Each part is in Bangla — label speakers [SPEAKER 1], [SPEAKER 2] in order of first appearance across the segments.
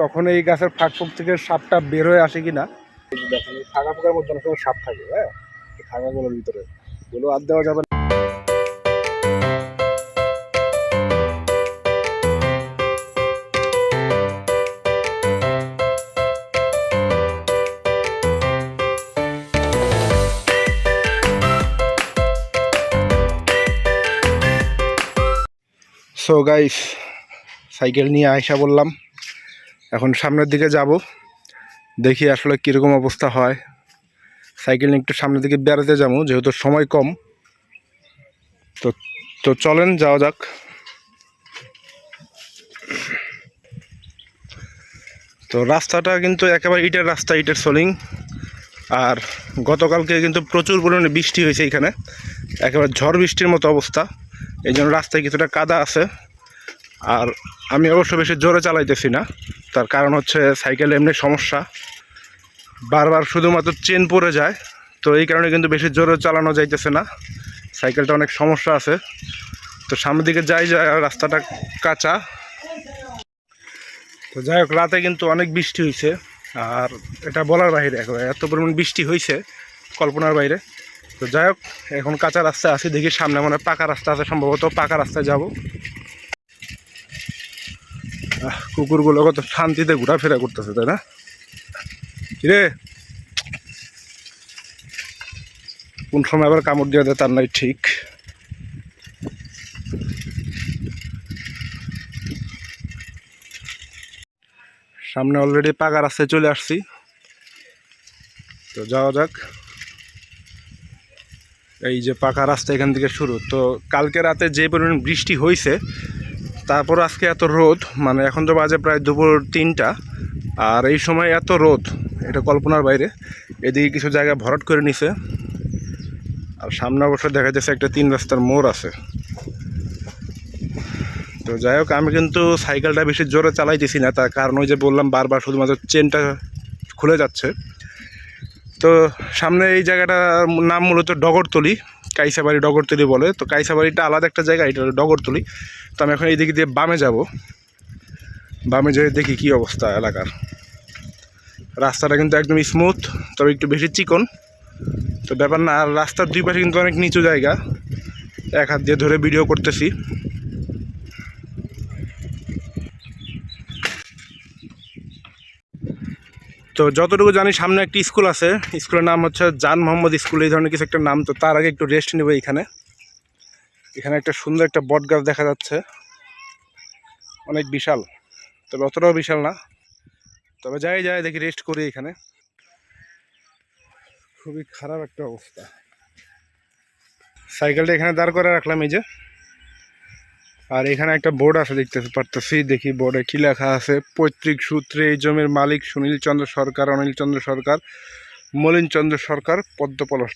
[SPEAKER 1] কখনো এই গাছের ফাঁক ফুক থেকে সাপটা বের হয়ে আসে কিনা? দেখেন এই ফাঁকা ফাঁকার মধ্যে অনেক সময় সাপ থাকে হ্যাঁ? ফাঁকাগুলোর ভিতরে। ওগুলো আর দেওয়া যাবে না। সো গাইস সাইকেল নিয়ে আয়সা বললাম। এখন সামনের দিকে যাব। দেখি আসলে কীরকম অবস্থা হয়। সাইকেল নিয়ে একটু সামনের দিকে বেড়াতে যাব, যেহেতু সময় কম। তো তো চলেন, যাওয়া যাক। তো রাস্তাটা কিন্তু একেবারে ইটের রাস্তা, ইটের সোলিং। আর গতকালকে কিন্তু প্রচুর পরিমাণে বৃষ্টি হয়েছে এখানে। একেবারে ঝড় বৃষ্টির মতো অবস্থা। এই জন্য রাস্তায় কিছুটা কাদা আছে। আর আমি অবশ্য বেশি জোরে চালাইতেছি না। তার কারণ হচ্ছে সাইকেল এমনি সমস্যা। বারবার শুধুমাত্র চেন পড়ে যায়। তো এই কারণে কিন্তু বেশি জোরে চালানো যাইতেছে না। সাইকেলটা অনেক সমস্যা আছে। তো সামনের দিকে যাই যায় আর রাস্তাটা কাঁচা। তো যাই হোক, রাতে কিন্তু অনেক বৃষ্টি হয়েছে আর এটা বলার বাইরে একেবারে এত পরিমাণ বৃষ্টি হয়েছে কল্পনার বাইরে। তো যাই হোক, এখন কাঁচা রাস্তায় আছি, দেখি সামনে মানে পাকা রাস্তা আছে, সম্ভবত পাকা রাস্তায় যাব। কুকুরগুলো কত শান্তিতে ঘোরাফেরা করতেছে, তাই না? রে কোন সময় আবার কামড় দিয়ে দেয় তার নাই ঠিক। সামনে অলরেডি পাকা রাস্তায় চলে আসছি। তো যাওয়া যাক। এই যে পাকা রাস্তা এখান থেকে শুরু। তো কালকে রাতে যে পরিমাণ বৃষ্টি হয়েছে তারপর আজকে এত রোদ মানে এখন তো বাজে প্রায় দুপুর তিনটা, আর এই সময় এত রোদ, এটা কল্পনার বাইরে। এদিকে কিছু জায়গা ভরাট করে নিছে। আর সামনে অবশ্য দেখা যাচ্ছে একটা তিন রাস্তার মোড় আছে। তো যাই হোক, আমি কিন্তু সাইকেলটা বেশি জোরে চালাইতেছি না, তার কারণ ওই যে বললাম বারবার শুধুমাত্র চেনটা খুলে যাচ্ছে। তো সামনে এই জায়গাটার নাম মূলত ডগরতলি। কাইসাবাড়ি ডগরতলি বলে। তো কাইসাবাড়িটা আলাদা একটা জায়গা, এটা ডগরতলি। তো আমি এখন এই দিকে দিয়ে বামে যাব। বামে যেয়ে দেখি কি অবস্থা এলাকার। রাস্তাটা কিন্তু একদম স্মুথ তবে একটু বেশি চিকন। তো ব্যাপার না, আর রাস্তার দুই পাশে কিন্তু অনেক নিচু জায়গা। এক হাত দিয়ে ধরে ভিডিও করতেছি। তো যতটুকু জানি, সামনে একটি স্কুল আছে। স্কুলের নাম হচ্ছে জান মোহাম্মদ স্কুল, এই ধরনের কিছু একটা নাম। তো তার আগে একটু রেস্ট নেবে এখানে এখানে একটা সুন্দর একটা বট গাছ দেখা যাচ্ছে। অনেক বিশাল, তবে অতটাও বিশাল না। তবে যাই যাই, দেখি রেস্ট করি এখানে। খুবই খারাপ একটা অবস্থা। সাইকেলটা এখানে দাঁড় করে রাখলাম, এই যে। আর এখানে একটা বোর্ড আছে দেখতে পারতেছি, দেখি বোর্ডে কি লেখা আছে। পৈতৃক সূত্রে এই জমির মালিক সুনীল চন্দ্র সরকার, অনিল চন্দ্র সরকার, মলিন চন্দ্র সরকার পদ্মপলাশ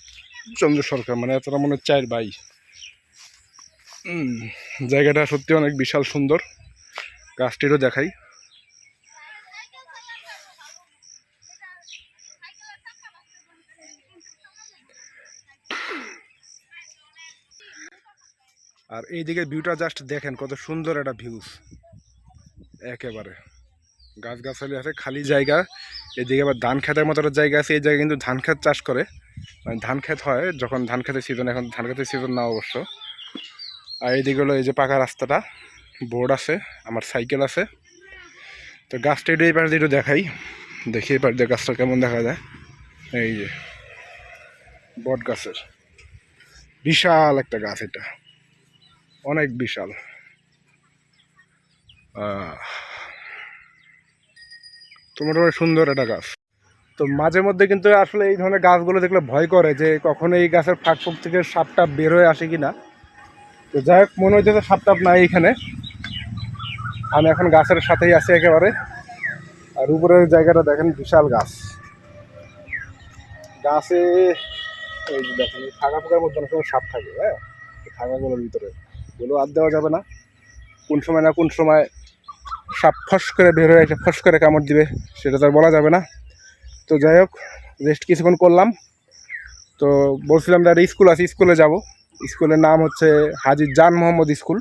[SPEAKER 1] চন্দ্র সরকার মানে এতটা মনে চার ভাই। জায়গাটা সত্যি অনেক বিশাল সুন্দর। গাছটিরও দেখাই। আর এইদিকে ভিউটা জাস্ট দেখেন, কত সুন্দর একটা ভিউস একেবারে। গাছ গাছালি আছে, খালি জায়গা। এদিকে আবার ধান খেতের মতো একটা জায়গা আছে, এই জায়গায় কিন্তু ধান ক্ষেত চাষ করে। মানে ধান ক্ষেত হয়, যখন ধান খেতের সিজন এখন ধান খেতের সিজন না অবশ্য। আর এইদিকে হলো এই যে পাকা রাস্তাটা বোর্ড আছে, আমার সাইকেল আছে। তো গাছটা একটু এই পাশে একটু দেখাই। দেখি এই পাশ গাছটা কেমন দেখা যায়। এই যে, বট গাছের। বিশাল একটা গাছ এটা। অনেক বিশাল। তো মোটামুটি সুন্দর একটা গাছ। তো মাঝে মধ্যে কিন্তু আসলে এই ধরনের গাছগুলো দেখলে ভয় করে যে কখনো এই গাছের ফাঁক ফুক থেকে সাপটা বের হয়ে আসে কি না তো যাই হোক, মনে হচ্ছে যে সাপ টাপ নাই এখানে। আমি এখন গাছের সাথেই আছি একেবারে। আর উপরের জায়গাটা দেখেন বিশাল গাছ। গাছে এই দেখেন ফাঁকা ফাঁকার মধ্যে অনেক সময় সাপ থাকে হ্যাঁ? ফাঁকাগুলোর ভিতরে। ওগুলো আর দেওয়া যাবে না। কোন সময় না কোন সময় সাপ ফস করে বের হয়ে এসে ফস করে কামড় দিবে, সেটা তো আর বলা যাবে না। তো যাই হোক রেস্ট কিছুক্ষণ করলাম। তো বলছিলাম যে স্কুল আছে, স্কুলে যাব। স্কুলের নাম হচ্ছে হাজির জান মোহাম্মদ স্কুল।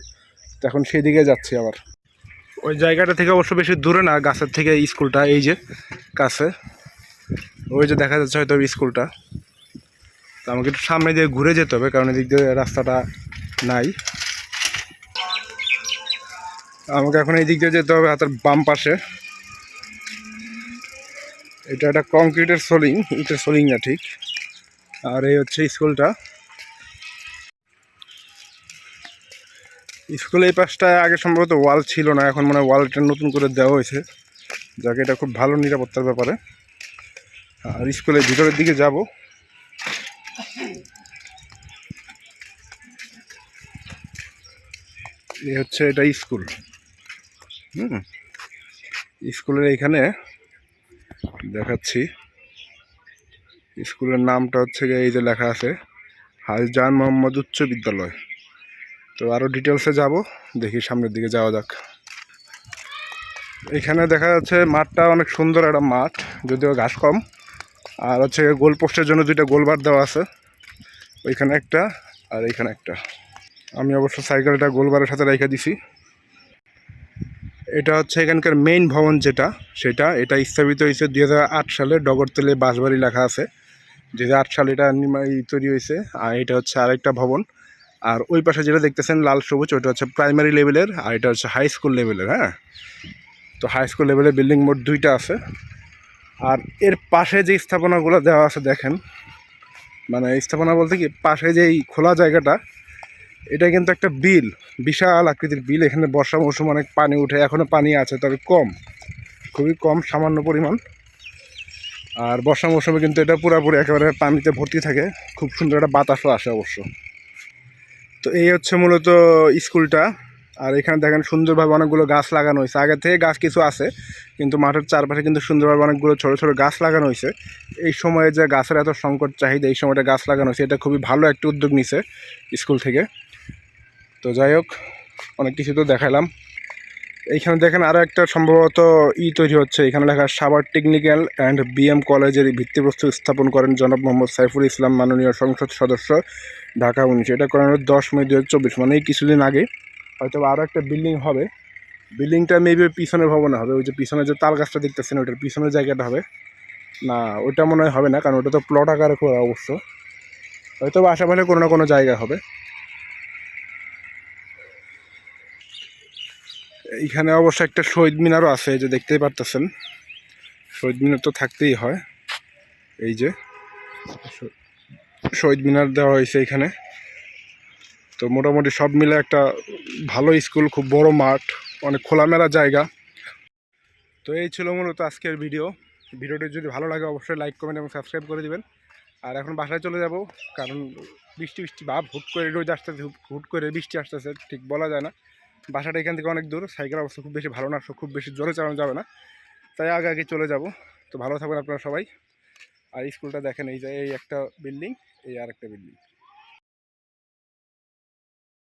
[SPEAKER 1] তো এখন সেই দিকে যাচ্ছি আবার। ওই জায়গাটা থেকে অবশ্য বেশি দূরে না, গাছের থেকে স্কুলটা, এই যে কাছে। ওই যে দেখা যাচ্ছে হয়তো স্কুলটা। তো আমাকে একটু সামনে দিয়ে ঘুরে যেতে হবে, কারণ এদিক দিয়ে রাস্তাটা নাই। আমাকে এখন এই দিক দিয়ে যেতে হবে হাতের বাম পাশে। এটা একটা কংক্রিটের সোলিং, ইটের সোলিং না ঠিক। আর এই হচ্ছে স্কুলটা। স্কুলে এই পাশটায় আগে সম্ভবত ওয়াল ছিল না, এখন মানে ওয়ালটা নতুন করে দেওয়া হয়েছে। যাকে, এটা খুব ভালো নিরাপত্তার ব্যাপারে। আর স্কুলের ভিতরের দিকে যাব। এই হচ্ছে এটা স্কুল। হুম। স্কুলের এইখানে দেখাচ্ছি। স্কুলের নামটা হচ্ছে এই যে লেখা আছে, হাইজান মোহাম্মদ উচ্চ বিদ্যালয়। তো আরও ডিটেলসে যাব, দেখি সামনের দিকে যাওয়া যাক। এখানে দেখা যাচ্ছে মাঠটা অনেক সুন্দর একটা মাঠ, যদিও ঘাস কম। আর হচ্ছে গোল পোস্টের জন্য দুইটা গোলবার দেওয়া আছে। ওইখানে একটা আর এইখানে একটা। আমি অবশ্য সাইকেলটা গোলবারের সাথে রেখে দিছি। এটা হচ্ছে এখানকার মেইন ভবন যেটা, সেটা, এটা স্থাপিত হয়েছে দুই হাজার আট সালে, ডগরতলে বাঁশবাড়ি লেখা আছে। দু হাজার আট সালে এটা তৈরি হয়েছে, আর এটা হচ্ছে আরেকটা ভবন। আর ওই পাশে যেটা দেখতেছেন লাল সবুজ ওটা হচ্ছে প্রাইমারি লেভেলের আর এটা হচ্ছে হাই স্কুল লেভেলের হ্যাঁ? তো হাই স্কুল লেভেলের বিল্ডিং মোট দুইটা আছে। আর এর পাশে যে স্থাপনাগুলো দেওয়া আছে, দেখেন মানে স্থাপনা বলতে কি, পাশে যে এই খোলা জায়গাটা এটা কিন্তু একটা বিল, বিশাল আকৃতির বিল। এখানে বর্ষা মৌসুম অনেক পানি উঠে এখনও পানি আছে, তবে কম, খুবই কম, সামান্য পরিমাণ। আর বর্ষা মৌসুমে কিন্তু এটা পুরোপুরি একেবারে পানিতে ভর্তি থাকে, খুব সুন্দর একটা বাতাসও আসে অবশ্য। তো এই হচ্ছে মূলত স্কুলটা, আর এখানে দেখেন সুন্দরভাবে অনেকগুলো গাছ লাগানো হয়েছে। আগে থেকে গাছ কিছু আছে, কিন্তু মাঠের চারপাশে কিন্তু সুন্দরভাবে অনেকগুলো ছোট ছোট গাছ লাগানো হয়েছে। এই সময়ে যে গাছের এত সংকট, চাহিদা, এই সময়টা গাছ লাগানো হয়েছে, এটা খুবই ভালো একটা উদ্যোগ নিছে স্কুল থেকে। তো যাই হোক, অনেক কিছু তো দেখালাম এইখানে দেখেন আরও একটা সম্ভবত ই তৈরি হচ্ছে। এখানে লেখা সাভার টেকনিক্যাল অ্যান্ড বিএম কলেজের ভিত্তিপ্রস্তর স্থাপন করেন জনাব মোহাম্মদ সাইফুল ইসলাম, মাননীয় সংসদ সদস্য, ঢাকা উনিশ। এটা করানোর দশ মে দু হাজার চব্বিশ মানে এই কিছুদিন আগে। হয়তো আরও একটা বিল্ডিং হবে। বিল্ডিংটা মেবি পিছনের ভবনে হবে। ওই যে পিছনে যে তাল গাছটা দেখতেছেন, ওইটার পিছনের জায়গাটা হবে। না, ওটা মনে হয় হবে না, কারণ ওটা তো প্লট আকারে করা অবশ্য। হয়তো আশেপাশে কোনো না কোনো জায়গা হবে। এইখানে অবশ্য একটা শহীদ মিনারও আছে, এই যে দেখতেই পারতেছেন। শহীদ মিনার তো থাকতেই হয়। এই যে শহীদ মিনার দেওয়া হয়েছে এখানে। তো মোটামুটি সব মিলে একটা ভালো স্কুল, খুব বড় মাঠ, অনেক খোলামেলা জায়গা। তো এই ছিল মূলত আজকের ভিডিও। ভিডিওটি যদি ভালো লাগে, অবশ্যই লাইক, কমেন্ট এবং সাবস্ক্রাইব করে দিবেন। আর এখন বাসায় চলে যাব, কারণ বৃষ্টি বৃষ্টি ভাব হুট করে রোজ আসতেছে হুট- হুট করে বৃষ্টি আসতেছে, ঠিক বলা যায় না। বাসাটা এখান থেকে অনেক দূর সাইকেল অবস্থা খুব বেশি ভালো না খুব বেশি জোরে চালানো যাবে না। তাই আগে আগে চলে যাব। তো ভালো থাকবেন আপনারা সবাই। আর স্কুলটা দেখেন, এই যে এই একটা বিল্ডিং এই আর একটা বিল্ডিং